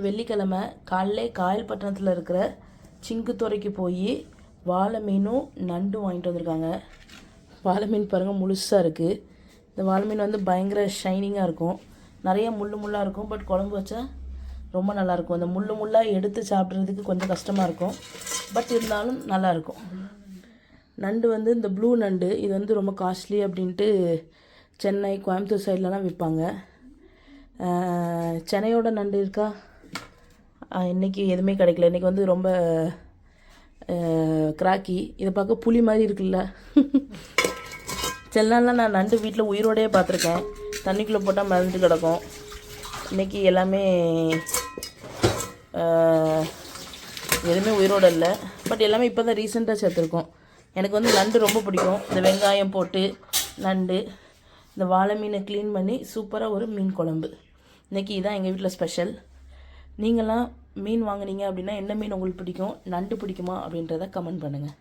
வெள்ளிக்கிழமை காலையிலே காயல்பட்டினத்தில் இருக்கிற சிங்குத்துறைக்கு போய் வாழை மீனும் நண்டும் வாங்கிட்டு வந்திருக்காங்க. வாழை மீன் பாருங்கள் முழுசாக இருக்குது இந்த வாழை மீன் வந்து பயங்கர ஷைனிங்காக இருக்கும். நிறைய முள் முள்ளாக இருக்கும். பட் குழம்பு வச்சா ரொம்ப நல்லாயிருக்கும் இந்த முள் முள்ளாக எடுத்து சாப்பிட்றதுக்கு கொஞ்சம் கஷ்டமாக இருக்கும். பட் இருந்தாலும் நல்லாயிருக்கும் நண்டு வந்து இந்த ப்ளூ நண்டு இது வந்து ரொம்ப காஸ்ட்லி அப்படின்ட்டு சென்னை கோயம்புத்தூர் சைட்லலாம் விற்பாங்க சென்னையோட நண்டு இருக்கா? இன்றைக்கி எதுவுமே கிடைக்கல. இன்னைக்கு வந்து ரொம்ப கிராக்கி இதை பார்க்க புளி மாதிரி இருக்குல்ல? சில நாள்லாம் நான் நண்டு வீட்டில் உயிரோடையே பார்த்துருக்கேன். தண்ணிக்குள்ளே போட்டால் மறந்துட்டு கிடக்கும். இன்றைக்கி எல்லாமே எதுவுமே உயிரோட இல்லை. பட் எல்லாமே இப்போ தான் ரீசெண்டாக சேர்த்துருக்கோம். எனக்கு வந்து நண்டு ரொம்ப பிடிக்கும். இந்த வெங்காயம் போட்டு நண்டு இந்த வாழை மீனை க்ளீன் பண்ணி சூப்பராக ஒரு மீன் குழம்பு. இன்றைக்கி இதான் எங்கள் வீட்டில் ஸ்பெஷல் நீங்களாம் மீன் வாங்குனீங்க அப்படின்னா என்ன மீன் உங்களுக்கு பிடிக்கும்? நண்டு பிடிக்குமா அப்படின்றத கமெண்ட் பண்ணுங்கள்